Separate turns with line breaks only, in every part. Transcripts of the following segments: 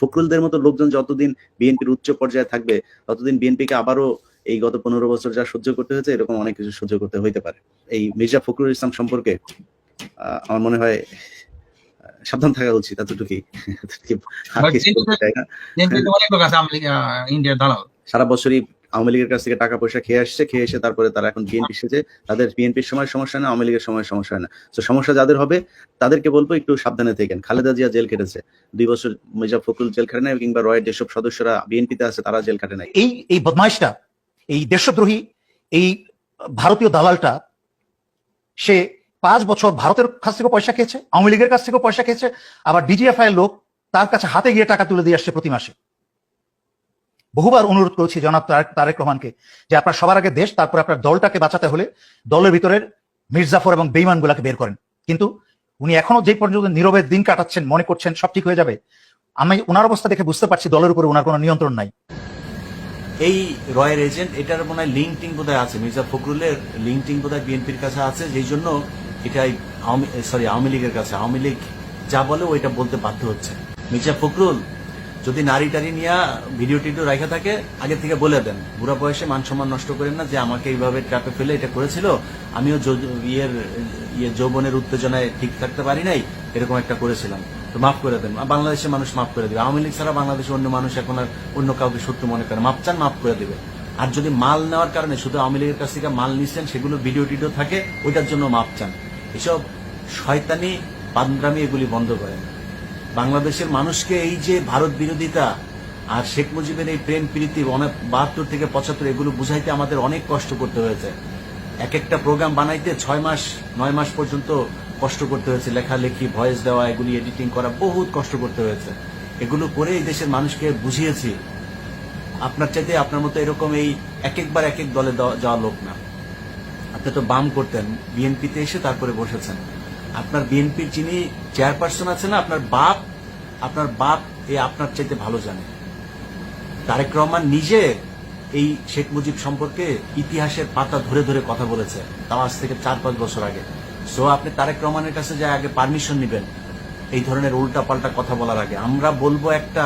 ফখরুলদের মতো লোকজন যতদিন বিএনপির উচ্চ পর্যায়ে থাকবে ততদিন বিএনপিকে আবারও এই গত পনেরো বছর যা সহ্য করতে হয়েছে এরকম অনেক কিছু সহ্য করতে হইতে পারে। এই মির্জা ফখরুল ইসলাম সম্পর্কে আহ, আমার মনে হয় সাবধান থাকা উচিত এতটুকুই। সারা বছরই আওয়ামী লীগের কাছ থেকে টাকা পয়সা খেয়ে আসছে, খেয়ে এসে তারপরে তারা এখন বিএনপি সেজে তাদের বিএনপির সময় সমস্যা না, আওয়ামী লীগের সময় সমস্যা হয় না। তো সমস্যা যাদের হবে, তাদেরকে বলব একটু সাবধানে থাকেন। খালেদা জিয়া জেল কেটেছে দুই বছর মির্জা ফখরুল জেল খাটে নাই, কিংবা রয়ের যেসব সদস্যরা বিএনপিতে আছে তারা জেল খাটে নাই।
এই এই বদমাইশটা, এই দেশদ্রোহী, এই ভারতীয় দালালটা, সে পাঁচ বছর ভারতের কাছ থেকে পয়সা খেয়েছে, আওয়ামী লীগের কাছ থেকে পয়সা খেয়েছে, আবার ডিজিএফআই লোক তার কাছে হাতে গিয়ে টাকা তুলে দিয়ে আসছে প্রতি মাসে। বহুবার অনুরোধ করেছি জনাব তারেক- রহমানকে যে আপনার সবার আগে দেশ, তারপর আপনার দলটাকে বাঁচাতে হলে দলের ভিতরের মির্জাফর এবং বেইমান গুলাকে বের করেন। কিন্তু উনি এখনও যে পর্যন্ত নীরবে দিন কাটাচ্ছেন, মনে করছেন, সব ঠিক হয়ে যাবে, আমি ওনার অবস্থা দেখে বুঝতে পারছি দলের উপরে ওনার কোনো নিয়ন্ত্রণ নাই।
এই রয়ের এজেন্ট, এটার মনে হয় লিঙ্কটিং বোধহয় আছে। মির্জা ফখরুলের লিঙ্কটিং বোধহয় বিএনপির কাছে আছে, যেই জন্য এটাই সরি আওয়ামী লীগের কাছে। আওয়ামী লীগ যা বলে ওইটা বলতে বাধ্য হচ্ছে। মির্জা ফখরুল যদি নারী টারি নিয়ে ভিডিও টিডিও রাখা থাকে, আগে থেকে বলে দেন। বুড়া বয়সে মান সম্মান নষ্ট করেন না যে আমাকে এইভাবে ট্র্যাপে ফেলে এটা করেছিল, আমিও ইয়ের ইয়ে যৌবনের উত্তেজনায় ঠিক থাকতে পারি নাই, এরকম একটা করেছিলাম। তো মাফ করে দেন। বাংলাদেশের মানুষ মাফ করে দেবে। আওয়ামী লীগ ছাড়া বাংলাদেশে অন্য মানুষ এখন আর অন্য কাউকে শত্রু মনে করে মাপ চান, মাফ করে দেবে। আর যদি মাল নেওয়ার কারণে শুধু আওয়ামী লীগের কাছ থেকে মাল নিচ্ছেন, সেগুলো ভিডিও টিডিও থাকে, ওইটার জন্য মাপ চান। এসব শয়তানি, পান্দ্রামি এগুলি বন্ধ করেন। বাংলাদেশের মানুষকে এই যে ভারত বিরোধিতা আর শেখ মুজিবের এই প্রেম প্রীতি বাহাত্তর থেকে পঁচাত্তর, এগুলো বুঝাইতে আমাদের অনেক কষ্ট করতে হয়েছে। এক একটা প্রোগ্রাম বানাইতে ছয় মাস, নয় মাস পর্যন্ত কষ্ট করতে হয়েছে। লেখালেখি, ভয়েস দেওয়া, এগুলি এডিটিং করা বহুত কষ্ট করতে হয়েছে। এগুলো করে এই দেশের মানুষকে বুঝিয়েছি, আপনার চাইতে আপনার মতো এরকম এই এক একবার এক এক দলে যাওয়া লোক না। আপনি তো বাম করতেন, বিএনপিতে এসে তারপরে বসেছেন। আপনার বিএনপির যিনি চেয়ারপারসন আছে না, আপনার বাপ আপনার বাপ এই আপনার চাইতে ভালো জানে। তারেক রহমান নিজে এই শেখ মুজিব সম্পর্কে ইতিহাসের পাতা ধরে ধরে কথা বলেছে, তাও আজ থেকে চার পাঁচ বছর আগে। সো আপনি তারেক রহমানের কাছে যায় আগে পারমিশন নেবেন এই ধরনের উল্টা পাল্টা কথা বলার আগে। আমরা বলব একটা,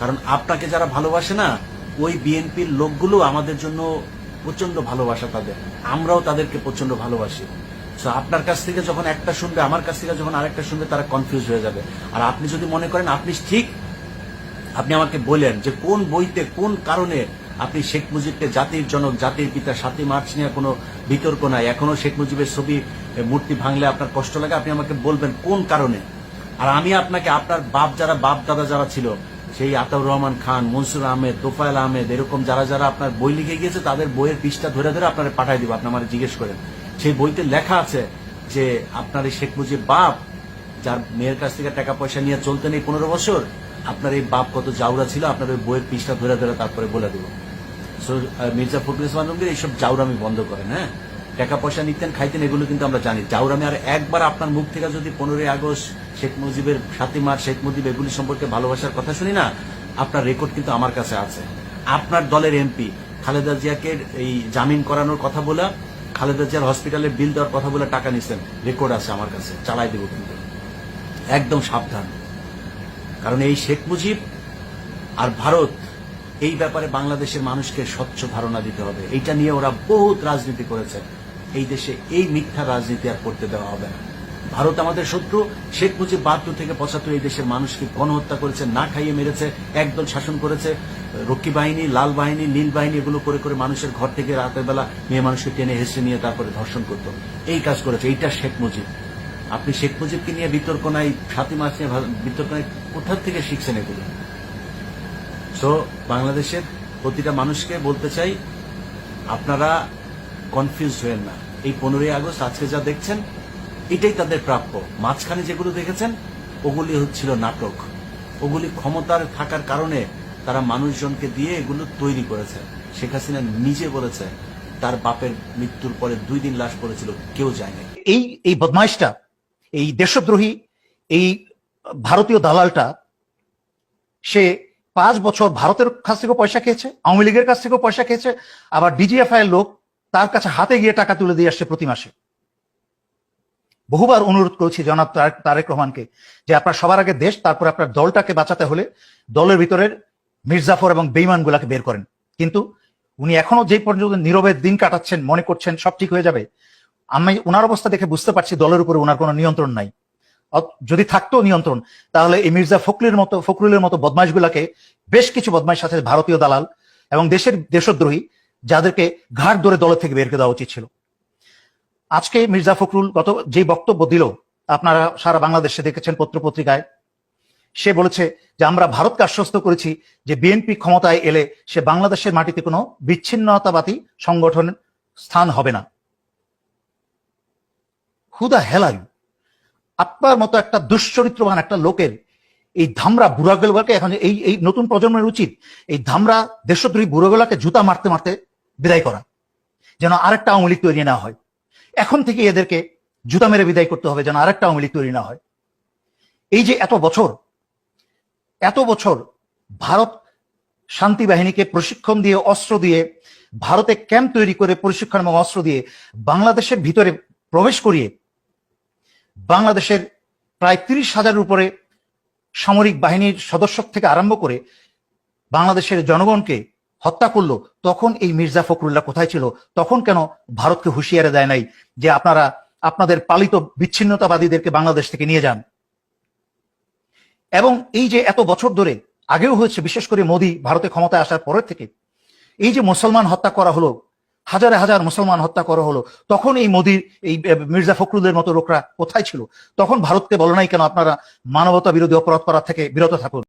কারণ আপনাকে যারা ভালোবাসে না, ওই বিএনপির লোকগুলো আমাদের জন্য প্রচণ্ড ভালোবাসা তাদের। আমরাও তাদেরকে প্রচণ্ড ভালোবাসি। সো আপনার কাছ থেকে যখন একটা শুনবে, আমার কাছ থেকে যখন আরেকটা শুনবে, তারা কনফিউজ হয়ে যাবে। আর আপনি যদি মনে করেন, আপনি ঠিক, আপনি আমাকে বলেন যে কোন বইতে, কোন কারণে আপনি শেখ মুজিবকে জাতির জনক, জাতির পিতা, সাতই মার্চ নিয়ে কোনো বিতর্ক নাই। এখনও শেখ মুজিবের ছবি মূর্তি ভাঙলে আপনার কষ্ট লাগে, আপনি আমাকে বলবেন কোন কারণে। আর আমি আপনাকে, আপনার বাপ যারা, বাপ দাদা যারা ছিল, সেই আতাউর রহমান খান, মনসুর আহমেদ, তোফায়েল আহমেদ, এরকম যারা যারা আপনার বই লিখে গিয়েছে, তাদের বইয়ের পৃষ্ঠা ধরে ধরে আপনারা পাঠাই দিব। আপনি আমার জিজ্ঞেস করেন। সেই বইতে লেখা আছে যে আপনার এই শেখ মুজিব বাপ, যার মেয়ের কাছ থেকে টাকা পয়সা নিয়ে চলতেন এই পনেরো বছর, আপনার এই বাপ কত জাউরা ছিল, আপনার ওই বইয়ের পৃষ্ঠা ধরে ধরে তারপরে বলে দেবো। মির্জা ফখরুল ইসলাম আলমগীর এইসব জাউরামি বন্ধ করেন হ্যাঁ? টাকা পয়সা নিতেন, খাইতেন, এগুলো কিন্তু আমরা জানি। জাউরামি আর একবার আপনার মুখ থেকে যদি পনেরোই আগস্ট শেখ মুজিবের সাতই শেখ মুজিব এগুলি সম্পর্কে ভালোবাসার কথা শুনি না, আপনার রেকর্ড কিন্তু আমার কাছে আছে। আপনার দলের এমপি খালেদা জিয়াকে এই জামিন করানোর কথা বলে খালেদা জিয়ার হসপিটালে বিল দেওয়ার কথা বলে টাকা নিছেন। রেকর্ড আছে আমার কাছে, চালাই দেব কিন্তু। একদম সাবধান। কারণ এই শেখ মুজিব আর ভারত, এই ব্যাপারে বাংলাদেশের মানুষকে স্বচ্ছ ধারণা দিতে হবে। এটা নিয়ে ওরা বহুত রাজনীতি করেছে। এই দেশে এই মিথ্যা রাজনীতি আর করতে দেওয়া হবে না। ভারত আমাদের শত্রু। শেখ মুজিব বাহাত্তর থেকে পঁচাত্তর এই দেশের মানুষকে গণহত্যা করেছে, না খাইয়ে মেরেছে, একদল শাসন করেছে। রক্ষী বাহিনী, লাল বাহিনী, নীল বাহিনী এগুলো করে করে মানুষের ঘর থেকে রাতের বেলা মেয়ে মানুষকে টেনে হেসে নিয়ে তারপরে ধর্ষণ করতো। এই কাজ করেছে, এইটা শেখ মুজিব। আপনি শেখ মুজিবকে নিয়ে বিতর্ক নাই সাতই মাস নিয়ে বিতর্ক নাই কোথা থেকে শিখছেন এগুলো? সো বাংলাদেশের প্রতিটা মানুষকে বলতে চাই, আপনারা কনফিউজ হয়েন না। এই পনেরোই আগস্ট, আজকে যা দেখছেন এটাই তাদের প্রাপ্য। মাঝখানে যেগুলো দেখেছেন, ওগুলি হচ্ছিল নাটক। ওগুলি ক্ষমতার থাকার কারণে তারা মানুষজনকে দিয়ে এগুলো তৈরি করেছে। শেখ হাসিনা নিজে বলেছে, তার বাপের মৃত্যুর পরে দুই দিন লাশ পড়েছিল, কেউ যায়নি।
এই এই বদমাইশটা, এই দেশদ্রোহী, এই ভারতীয় দালালটা, সে পাঁচ বছর ভারতের কাছ থেকেও পয়সা খেয়েছে, আওয়ামী লীগের কাছ থেকেও পয়সা খেয়েছে, আবার ডিজিএফআই এর লোক তার কাছে হাতে গিয়ে টাকা তুলে দিয়ে আসছে প্রতি মাসে। বহুবার অনুরোধ করেছি জনাব তারেক- রহমানকে যে আপনার সবার আগে দেশ, তারপর আপনার দলটাকে বাঁচাতে হলে দলের ভিতরের মির্জাফর এবং বেইমান গুলাকে বের করেন। কিন্তু উনি এখনও যে পর্যন্ত নীরবে দিন কাটাচ্ছেন, মনে করছেন সব ঠিক হয়ে যাবে, আমি ওনার অবস্থা দেখে বুঝতে পারছি দলের উপরে ওনার কোনো নিয়ন্ত্রণ নাই। যদি থাকতো নিয়ন্ত্রণ, তাহলে এই মির্জা ফখরুলের মতো ফখরুলের মতো বদমাইশ গুলাকে বেশ কিছু বদমাইশ আছে ভারতীয় দালাল এবং দেশের দেশদ্রোহী, যাদেরকে ঘাট ধরে দলের থেকে বের করে দেওয়া উচিত ছিল। আজকে মির্জা ফখরুল গত যে বক্তব্য দিল, আপনারা সারা বাংলাদেশে দেখেছেন পত্র পত্রিকায় সে বলেছে যে আমরা ভারতকে আশ্বস্ত করেছি যে বিএনপি ক্ষমতায় এলে সে বাংলাদেশের মাটিতে কোনো বিচ্ছিন্নতাবাদী সংগঠন স্থান হবে না। হুদা হেলাই আপনার মতো একটা দুশ্চরিত্রবান একটা লোকের এই ধামরা বুড়াগুলোকে এখন এই এই নতুন প্রজন্মের উচিত এই ধামরা দেশদ্রোহী বুড়োগুলাকে জুতা মারতে মারতে বিদায় করা, যেন আরেকটা লীগ তৈরি না হয়। এখন থেকে এদেরকে জুতা মেরে বিদায় করতে হবে যেন আরেকটা আওয়ামী তৈরি না হয়। এই যে এত বছর এত বছর ভারত শান্তি বাহিনীকে প্রশিক্ষণ দিয়ে, অস্ত্র দিয়ে, ভারতে ক্যাম্প তৈরি করে প্রশিক্ষণ এবং অস্ত্র দিয়ে বাংলাদেশের ভিতরে প্রবেশ করিয়ে বাংলাদেশের প্রায় তিরিশ হাজারের উপরে সামরিক বাহিনীর সদস্য থেকে আরম্ভ করে বাংলাদেশের জনগণকে হত্যা করল, তখন এই মির্জা ফখরুল্লাহ কোথায় ছিল? তখন কেন ভারতকে হুঁশিয়ারে দেয় নাই যে আপনারা আপনাদের পালিত বিচ্ছিন্নতাবাদীদেরকে বাংলাদেশ থেকে নিয়ে যান? এবং এই যে এত বছর ধরে, আগেও হয়েছে, বিশেষ করে মোদী ভারতে ক্ষমতায় আসার পরের থেকে, এই যে মুসলমান হত্যা করা হলো, হাজারে হাজার মুসলমান হত্যা করা হলো, তখন এই মোদীর এই মির্জা ফখরুলের মতো লোকরা কোথায় ছিল? তখন ভারতকে বলে নাই কেন আপনারা মানবতা বিরোধী অপরাধ করা থেকে বিরত থাকুন?